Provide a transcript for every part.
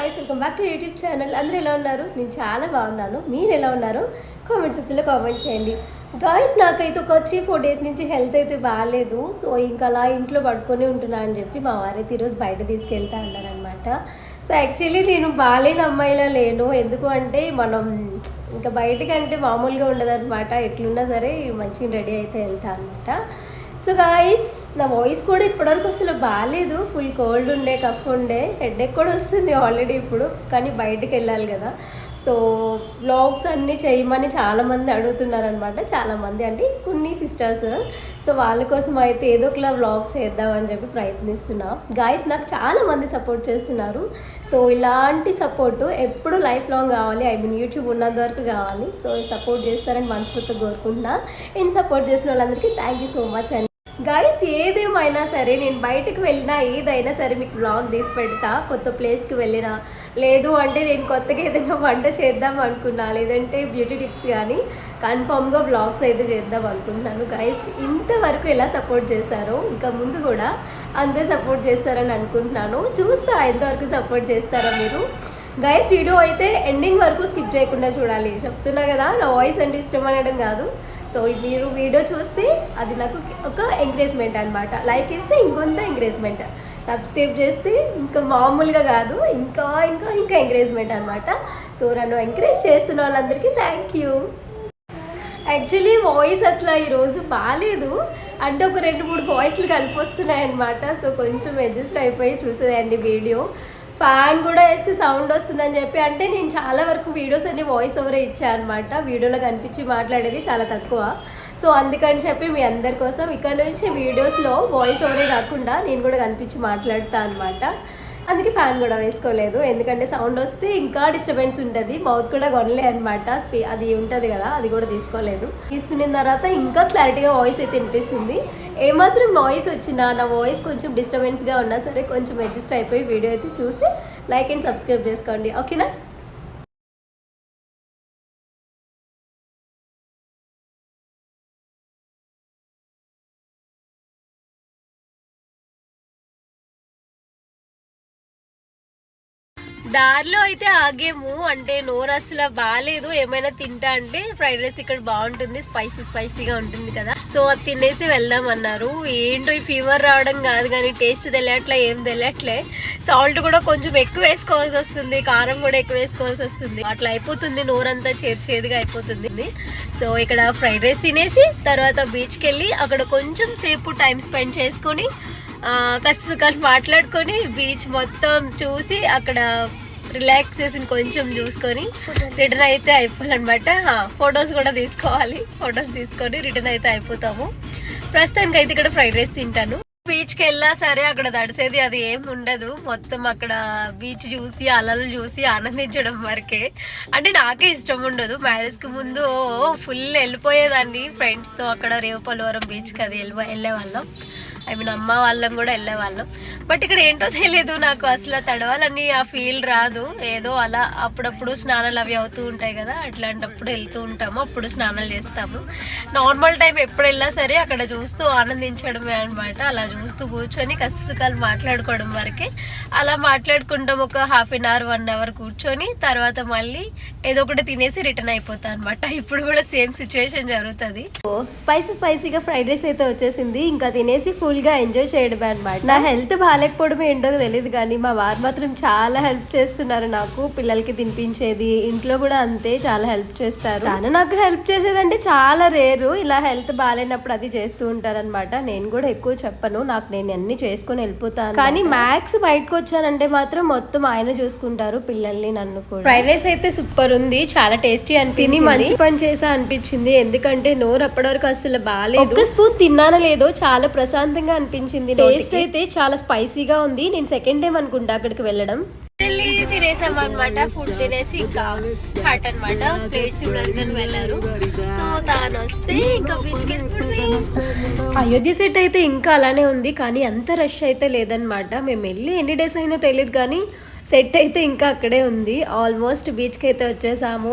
Guys welcome back to YouTube channel అందరూ ఎలా ఉన్నారు? నేను చాలా బాగున్నాను. మీరు ఎలా ఉన్నారు? కామెంట్ సెక్షన్లో కామెంట్ చేయండి. గాయస్ నాకైతే ఒక త్రీ ఫోర్ డేస్ నుంచి హెల్త్ అయితే బాగాలేదు. సో ఇంకా అలా ఇంట్లో పడుకొని ఉంటున్నా అని చెప్పి మా వారైతే ఈరోజు బయట తీసుకెళ్తా అన్నారనమాట సో యాక్చువల్లీ నేను బాగాలేని అమ్మాయిలా లేను. ఎందుకు అంటే మనం ఇంకా బయటకంటే మామూలుగా ఉండదన్నమాట. ఎట్లున్నా సరే మంచిగా రెడీ అయితే వెళ్తా అనమాట సో గాయస్ నా వాయిస్ కూడా ఇప్పటివరకు అసలు బాగాలేదు ఫుల్ కోల్డ్ ఉండే కఫ్ ఉండే. హెడ్ఏక్ కూడా వస్తుంది ఆల్రెడీ ఇప్పుడు కానీ బయటికి వెళ్ళాలి కదా. సో వ్లాగ్స్ అన్నీ చేయమని చాలామంది అడుగుతున్నారనమాట చాలామంది అంటే కొన్ని సిస్టర్స్ సో వాళ్ళ కోసం అయితే ఏదో ఒకలా వ్లాగ్ చేద్దామని చెప్పి ప్రయత్నిస్తున్నా. గాయస్ నాకు చాలామంది సపోర్ట్ చేస్తున్నారు. సో ఇలాంటి సపోర్ట్ ఎప్పుడు లైఫ్ లాంగ్ కావాలి. ఐ మీన్ యూట్యూబ్ ఉన్నంత వరకు కావాలి. సో సపోర్ట్ చేస్తారని మనస్ఫూర్తిగా కోరుకుంటున్నా. నేను సపోర్ట్ చేసిన వాళ్ళందరికీ థ్యాంక్ యూ సో మచ్ అండి గాయస్ ఏదేమైనా సరే నేను బయటకు వెళ్ళినా ఏదైనా సరే మీకు బ్లాగ్ తీసి పెడతా. కొత్త ప్లేస్కి వెళ్ళినా. లేదు అంటే నేను కొత్తగా ఏదైనా వంట చేద్దాం అనుకున్నా లేదంటే బ్యూటీ టిప్స్ కానీ కన్ఫామ్గా బ్లాగ్స్ అయితే చేద్దాం అనుకుంటున్నాను. గాయస్ ఇంతవరకు ఎలా సపోర్ట్ చేశారో ఇంకా ముందు కూడా అంతే సపోర్ట్ చేస్తారని అనుకుంటున్నాను. చూస్తా ఎంతవరకు సపోర్ట్ చేస్తారా మీరు. గైస్ వీడియో అయితే ఎండింగ్ వరకు స్కిప్ చేయకుండా చూడాలి. చెప్తున్నా కదా నా వాయిస్ అంటే ఇష్టం అనడం కాదు. సో మీరు వీడియో చూస్తే అది నాకు ఒక ఎంకరేజ్మెంట్ అనమాట లైక్ ఇస్తే ఇంకొంత ఎంకరేజ్మెంట్ సబ్స్క్రైబ్ చేస్తే ఇంకా మామూలుగా కాదు ఇంకా ఇంకా ఇంకా ఎంకరేజ్మెంట్ అనమాట సో నన్ను ఎంకరేజ్ చేస్తున్న వాళ్ళందరికీ థ్యాంక్ యూ యాక్చువల్లీ వాయిస్ అసలు ఈరోజు బాగాలేదు అంటే ఒక రెండు మూడు వాయిస్లు కలిపి వస్తున్నాయి అనమాట సో కొంచెం అడ్జస్ట్ అయిపోయి చూసేదండి వీడియో. ఫ్యాన్ కూడా వేస్తే సౌండ్ వస్తుందని చెప్పి అంటే నేను చాలా వరకు వీడియోస్ అన్ని వాయిస్ ఓవరే ఇచ్చాను అనమాట వీడియోలో కనిపించి మాట్లాడేది చాలా తక్కువ. సో అందుకని చెప్పి మీ అందరి కోసం ఇక్కడ నుంచి వీడియోస్లో వాయిస్ ఓవరే కాకుండా నేను కూడా కనిపించి మాట్లాడతా అనమాట అందుకే ఫ్యాన్ కూడా వేసుకోలేదు. ఎందుకంటే సౌండ్ వస్తే ఇంకా డిస్టర్బెన్స్ ఉంటుంది. మౌత్ కూడా కొనలే అనమాట స్పీ అది ఉంటుంది కదా అది కూడా తీసుకోలేదు. తీసుకున్న తర్వాత ఇంకా క్లారిటీగా వాయిస్ అయితే వినిపిస్తుంది. ఏమాత్రం నాయిస్ వచ్చినా నా వాయిస్ కొంచెం డిస్టర్బెన్స్గా ఉన్నా సరే కొంచెం అడ్జస్ట్ అయిపోయి వీడియో అయితే చూసి లైక్ అండ్ సబ్స్క్రైబ్ చేసుకోండి. ఓకేనా దారిలో అయితే ఆగేము అంటే నోరు అసలు బాగాలేదు ఏమైనా తింటా అంటే ఫ్రైడ్ రైస్ ఇక్కడ బాగుంటుంది. స్పైసీ స్పైసీగా ఉంటుంది కదా. సో అది తినేసి వెళ్దాం అన్నారు. ఏంటో ఈ ఫీవర్ రావడం కాదు కానీ టేస్ట్ తెలియట్లే ఏం తెలియట్లే. సాల్ట్ కూడా కొంచెం ఎక్కువ వేసుకోవాల్సి వస్తుంది. కారం కూడా ఎక్కువ వేసుకోవాల్సి వస్తుంది. అట్లా అయిపోతుంది. నోరంతా చేదు చేదుగా అయిపోతుంది. సో ఇక్కడ ఫ్రైడ్ రైస్ తినేసి తర్వాత బీచ్కి వెళ్ళి అక్కడ కొంచెం సేపు టైం స్పెండ్ చేసుకొని కాస్త సుఖాలు మాట్లాడుకొని బీచ్ మొత్తం చూసి అక్కడ రిలాక్స్ చేసి కొంచెం చూసుకొని రిటర్న్ అయితే అయిపోవాలన్నమాట. ఫొటోస్ కూడా తీసుకోవాలి. ఫొటోస్ తీసుకొని రిటర్న్ అయితే అయిపోతాము. ప్రస్తుతానికి అయితే ఇక్కడ ఫ్రైడ్ రైస్ తింటాను. బీచ్కి వెళ్ళా సరే అక్కడ తడిసేది అది ఏం ఉండదు. మొత్తం అక్కడ బీచ్ చూసి అలలు చూసి ఆనందించడం వరకే. అంటే నాకే ఇష్టం ఉండదు. మ్యారేజ్కి ముందు ఫుల్ వెళ్ళిపోయేదాన్ని. ఫ్రెండ్స్తో అక్కడ రేవుపల్లవరం బీచ్కి అది వెళ్ళి వెళ్ళే వాళ్ళం. ఐ మీన్ అమ్మ వాళ్ళం కూడా వెళ్ళే వాళ్ళం బట్ ఇక్కడ ఏంటో తెలియదు నాకు అసలు తడవాలని ఆ ఫీల్ రాదు. ఏదో అలా అప్పుడప్పుడు స్నానాలు అవి అవుతూ ఉంటాయి కదా అట్లాంటప్పుడు వెళ్తూ ఉంటాము అప్పుడు స్నానాలు చేస్తాము. నార్మల్ టైం ఎప్పుడు వెళ్ళినా సరే అక్కడ చూస్తూ ఆనందించడమే అనమాట అలా చూస్తూ కూర్చొని కష్టసుఖాలు మాట్లాడుకోవడం వరకే. అలా మాట్లాడుకుంటాం ఒక half an hour one hour కూర్చొని తర్వాత మళ్ళీ ఏదో ఒకటి తినేసి రిటర్న్ అయిపోతా అనమాట ఇప్పుడు కూడా సేమ్ సిచ్యువేషన్ జరుగుతుంది. స్పైసీ స్పైసీగా ఫ్రైడ్ రైస్ అయితే వచ్చేసింది. ఇంకా తినేసి ఫుల్ గా ఎంజాయ్ చేయడమే అనమాట నా హెల్త్ బాగాలేకపోవడం ఏంటో తెలియదు కానీ మా వారు మాత్రం చాలా హెల్ప్ చేస్తున్నారు నాకు. పిల్లలకి తినిపించేది ఇంట్లో కూడా అంతే చాలా హెల్ప్ చేస్తారు. తను నాకు హెల్ప్ చేసేదంటే చాలా రేరు. ఇలా హెల్త్ బాగాలేనప్పుడు అది చేస్తూ ఉంటారనమాట నేను కూడా ఎక్కువ చెప్పను. నాకు నేను అన్ని చేసుకొని వెళ్ళిపోతాను కానీ మ్యాక్స్ బయటకు వచ్చానంటే మాత్రం మొత్తం ఆయన చూసుకుంటారు పిల్లల్ని నన్ను కూడా. ఫ్రైడ్ రైస్ అయితే సూపర్ ఉంది. చాలా టేస్టీ అనిపించింది. మంచి పని చేసా అనిపించింది. ఎందుకంటే నోరు అప్పటివరకు అసలు బాగాలేదు ఒక స్పూన్ తిన్నానో లేదో చాలా ప్రశాంతంగా అనిపించింది టేస్ట్ అయితే చాలా స్పైసీగా ఉంది. నేను సెకండ్ టైం అనుకుంటా అక్కడికి వెళ్ళడం. వెళ్ళి తినేసాం అనమాట ఫుడ్ తినేసి ఇంకా స్టార్ట్ అనమాట ప్లేట్స్ ఇవ్వడానికి వెళ్ళారు. సో తాను వస్తే ఇంకా అయోధ్య సెట్ అయితే ఇంకా అలానే ఉంది కానీ అంత రష్ అయితే లేదనమాట మేము వెళ్ళి ఎన్ని డేస్ అయినా తెలియదు కానీ సెట్ అయితే ఇంకా అక్కడే ఉంది. ఆల్మోస్ట్ బీచ్కి అయితే వచ్చేసాము.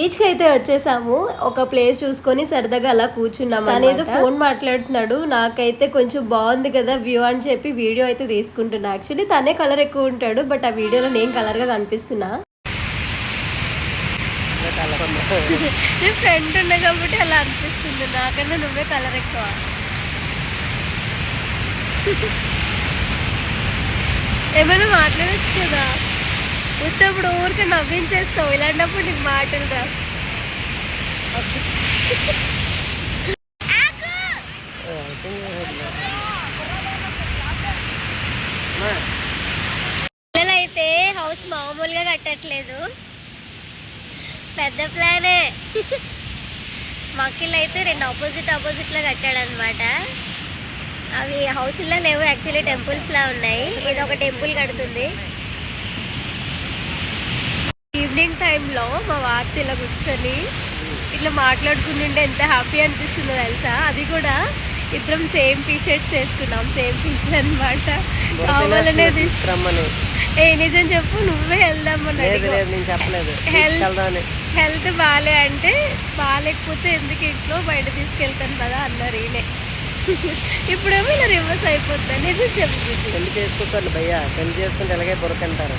బీచ్కి అయితే వచ్చేసాము. ఒక ప్లేస్ చూసుకొని సరదాగా అలా కూర్చున్నాం తను ఏదో ఫోన్ మాట్లాడుతున్నాడు. నాకైతే కొంచెం బాగుంది కదా వ్యూ అని చెప్పి వీడియో అయితే తీసుకుంటున్నా. యాక్చువల్లీ తనే కలర్ ఎక్కువ ఉంటాడు బట్ ఆ వీడియోలో నేను కలర్గా కనిపిస్తున్నా ఫ్రెండ్ ఉన్నా కాబట్టి అలా అనిపిస్తుంది. నాకన్నా నువ్వే కలర్ ఎక్కువ. ఏమైనా మాట్లాడచ్చు కదా? ఉత్తప్పుడు ఊరికే నవ్వించేస్తావు. ఇలాంటప్పుడు నీకు మాటలు రా. పిల్లలైతే హౌస్ మామూలుగా కట్టట్లేదు. పెద్ద ప్లానే. మక్కిళ్ళు అయితే రెండు ఆపోజిట్ ఆపోజిట్లో కట్టాడనమాట అవి హౌస్లో లేవు. యాక్చువల్లీ టెంపుల్స్లా ఉన్నాయి. ఇది ఒక టెంపుల్ కడుతుంది. ఈవినింగ్ టైంలో మా వార్త ఇలా కూర్చొని ఇట్లా మాట్లాడుకుంటుంటే ఎంత హ్యాపీ అనిపిస్తుందో తెలుసా? అది కూడా ఇద్దరం సేమ్ టీ షర్ట్స్ వేసుకున్నాం సేమ్ పిక్చర్ అనమాట కావాలనే తీసు- తీసుకురమ్మని. ఏ నిజం చెప్పు నువ్వే వెళ్దామని చెప్పలేదు. తీసుకెళ్దామని. హెల్త్ బాగాలే అంటే బాగాలేకపోతే ఎందుకు ఇంట్లో బయట తీసుకెళ్తాను కదా అన్నారు ఈయనే. ఇప్పుడేమో ఇలా రివర్స్ అయిపోతుంది. నిజం చెప్పు పెళ్ళి చేసుకోకండి భయ్యా. పెళ్ళి చేసుకుంటే ఎలాగే బురకంటారు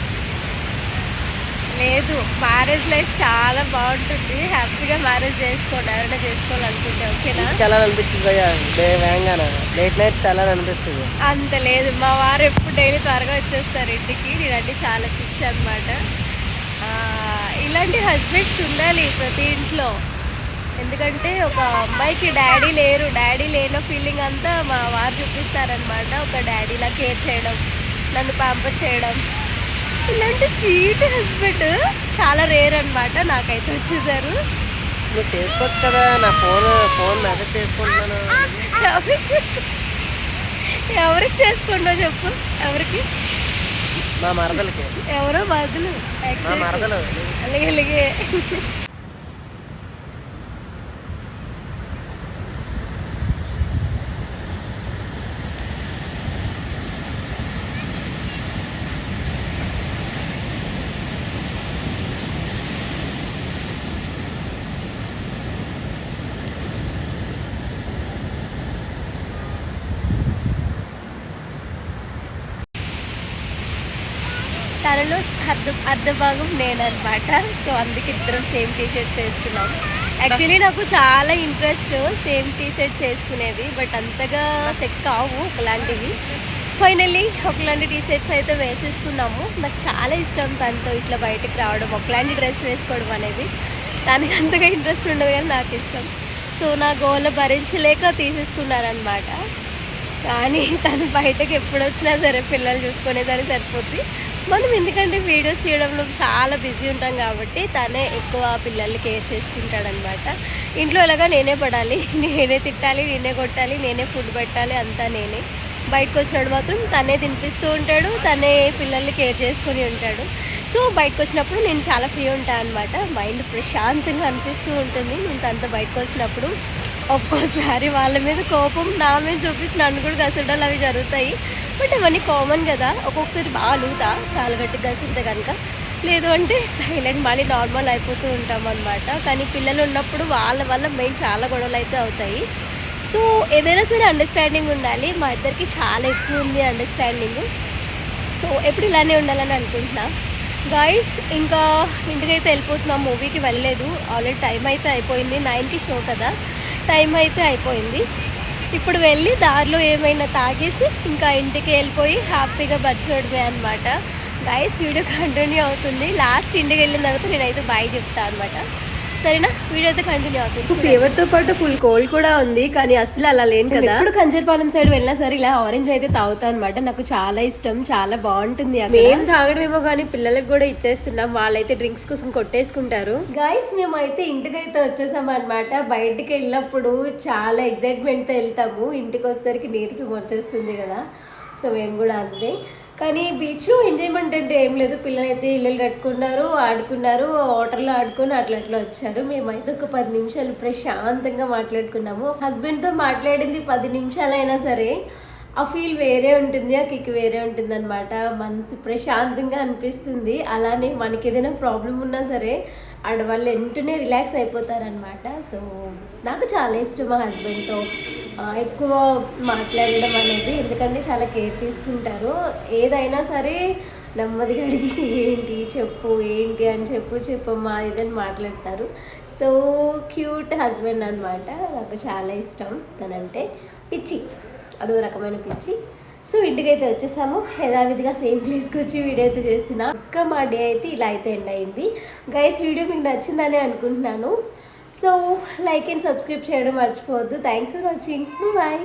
లేదు మ్యారేజ్ లైఫ్ చాలా బాగుంటుంది. హ్యాపీగా మ్యారేజ్ చేసుకోండి ఎవరైనా చేసుకోవాలనుకుంటే ఓకేనా? లేట్ నైట్స్ వెళ్ళాలనిపిస్తుంది అంత లేదు. మా వారు ఎప్పుడు డైలీ త్వరగా వచ్చేస్తారు ఇంటికి. నేనంటే చాలా పిచ్చి అనమాట ఇలాంటి హస్బెండ్స్ ఉండాలి ప్రతి ఇంట్లో. ఎందుకంటే ఒక అమ్మాయికి డాడీ లేరు. డాడీ లేనో ఫీలింగ్ అంతా మా వారు చూపిస్తారనమాట ఒక డాడీలా కేర్ చేయడం నన్ను పాంపర్ చేయడం ఇలాంటి స్వీట్ హస్బెండ్ చాలా రేర్ అనమాట నాకైతే వచ్చేసారు. నువ్వు చేసుకోవచ్చు కదా నా ఫోన్ ఫోన్ మెసేజ్ చేసుకుంటున్నాను. ఎవరికి? ఎవరికి చేసుకుంటో చెప్పు ఎవరికి? మా మరదలకి. ఎవరో బదులు మా మరదలు. అలాగే అలాగే. అర్ధ అర్ధ భాగం నేనన్నమాట. సో అందుకే ఇద్దరం సేమ్ టీ షర్ట్స్ వేసుకున్నాం యాక్చువల్లీ నాకు చాలా ఇంట్రెస్ట్ సేమ్ టీ షర్ట్స్ వేసుకునేది బట్ అంతగా సెట్ కావు ఒకలాంటివి. ఫైనల్లీ ఒకలాంటి టీ షర్ట్స్ అయితే వేసేసుకున్నాము. నాకు చాలా ఇష్టం తనతో ఇట్లా బయటకు రావడం ఒకలాంటి డ్రెస్ వేసుకోవడం అనేది. దానికి అంతగా ఇంట్రెస్ట్ ఉండదు కానీ నాకు ఇష్టం. సో నా గోల భరించలేక తీసేసుకున్నారనమాట కానీ తను బయటకు ఎప్పుడు వచ్చినా సరే పిల్లలు చూసుకునేసరికి సరిపోద్ది. మనం ఎందుకంటే వీడియోస్ తీయడంలో చాలా బిజీ ఉంటాం కాబట్టి తనే ఎక్కువ పిల్లల్ని కేర్ చేసుకుంటాడనమాట. ఇంట్లో ఎలాగా నేనే పడాలి నేనే తిట్టాలి నేనే కొట్టాలి నేనే ఫుడ్ పెట్టాలి అంతా నేనే. బయటకు వచ్చినప్పుడు మాత్రం తనే తినిపిస్తూ ఉంటాడు తనే పిల్లల్ని కేర్ చేసుకొని ఉంటాడు. సో బయటకు వచ్చినప్పుడు నేను చాలా ఫ్రీ ఉంటాను అనమాట మైండ్ ప్రశాంతంగా అనిపిస్తూ ఉంటుంది. నేను తనతో బయటకు వచ్చినప్పుడు ఒక్కోసారి వాళ్ళ మీద కోపం నా మీద చూపించిన నన్ను కూడా గసడాలు అవి జరుగుతాయి. బట్ అవన్నీ కామన్ కదా. ఒక్కొక్కసారి బాగా అలుగుతా చాలా గట్టిగా గసిరితే కనుక లేదు అంటే సైలెంట్ మళ్ళీ నార్మల్ అయిపోతూ ఉంటాం అనమాట కానీ పిల్లలు ఉన్నప్పుడు వాళ్ళ వల్ల మెయిన్ చాలా గొడవలు అయితే అవుతాయి. సో ఏదైనా సరే అండర్స్టాండింగ్ ఉండాలి. మా ఇద్దరికి చాలా ఎక్కువ ఉంది అండర్స్టాండింగ్ సో ఎప్పుడు ఇలానే ఉండాలని అనుకుంటున్నా. గాయస్ ఇంకా ఇంటికైతే వెళ్ళిపోతున్నాం. మూవీకి వెళ్ళలేదు. ఆల్రెడీ టైం అయితే అయిపోయింది. నైన్కి షో కదా. టైం అయితే అయిపోయింది. ఇప్పుడు వెళ్ళి దారిలో ఏమైనా తాగేసి ఇంకా ఇంటికి వెళ్ళిపోయి హ్యాపీగా బచ్చోడమే అనమాట గైస్ వీడియో కంటిన్యూ అవుతుంది. లాస్ట్ ఇంటికి వెళ్ళిన తర్వాత నేనైతే బాయ్ చెప్తాను అనమాట సరేనా? వీడియో అయితే కంటిన్యూ అవుతుంది. ఫీవర్తో పాటు ఫుల్ కోల్డ్ కూడా ఉంది కానీ అసలు అలా లేను కదా. ఇప్పుడు కంజర్పాలెం సైడ్ వెళ్ళినా సరే ఇలా ఆరెంజ్ అయితే తాగుతా అనమాట నాకు చాలా ఇష్టం చాలా బాగుంటుంది మేము తాగడమేమో కానీ పిల్లలకు కూడా ఇచ్చేస్తున్నాం. వాళ్ళైతే డ్రింక్స్ కోసం కొట్టేసుకుంటారు. గైస్ మేమైతే ఇంటికైతే వచ్చేసాం అనమాట బయటికి వెళ్ళినప్పుడు చాలా ఎగ్జైట్మెంట్తో వెళ్తాము. ఇంటికి వచ్చేసరికి నీరసం వచ్చేస్తుంది కదా. సో మేము కూడా అంతే. కానీ బీచ్లో ఎంజాయ్మెంట్ అంటే ఏం లేదు. పిల్లలైతే ఇల్లు కట్టుకున్నారు ఆడుకున్నారు వాటర్లో ఆడుకొని అట్లా అట్లా వచ్చారు. మేమైతే ఒక పది నిమిషాలు ప్రశాంతంగా మాట్లాడుకున్నాము. హస్బెండ్తో మాట్లాడింది పది నిమిషాలైనా సరే. ఆ ఫీల్ వేరే ఉంటుంది ఆ కిక్ వేరే ఉంటుంది అనమాట మనసు ప్రశాంతంగా అనిపిస్తుంది. అలానే మనకి ఏదైనా ప్రాబ్లం ఉన్నా సరే ఆడవాళ్ళు వెంటనే రిలాక్స్ అయిపోతారనమాట సో నాకు చాలా ఇష్టం మా హస్బెండ్తో ఎక్కువ మాట్లాడడం అనేది ఎందుకంటే చాలా కేర్ తీసుకుంటారు. ఏదైనా సరే నెమ్మదిగా అడిగి ఏంటి చెప్పు ఏంటి అని చెప్పు చెప్పమ్మా ఇదని మాట్లాడతారు. సో క్యూట్ హస్బెండ్ అనమాట నాకు చాలా ఇష్టం తనంటే. పిచ్చి అదో రకమైన పిచ్చి. సో ఇంటికైతే వచ్చేసాము. యథావిధిగా సేమ్ ప్లేస్కి వచ్చి వీడియో అయితే చేస్తున్నా. అక్క మా డే అయితే ఇలా అయితే ఎండ్ అయింది. గైస్ వీడియో మీకు నచ్చిందని అనుకుంటున్నాను. సో లైక్ అండ్ సబ్స్క్రైబ్ చేయడం మర్చిపోవద్దు. Thanks for watching bye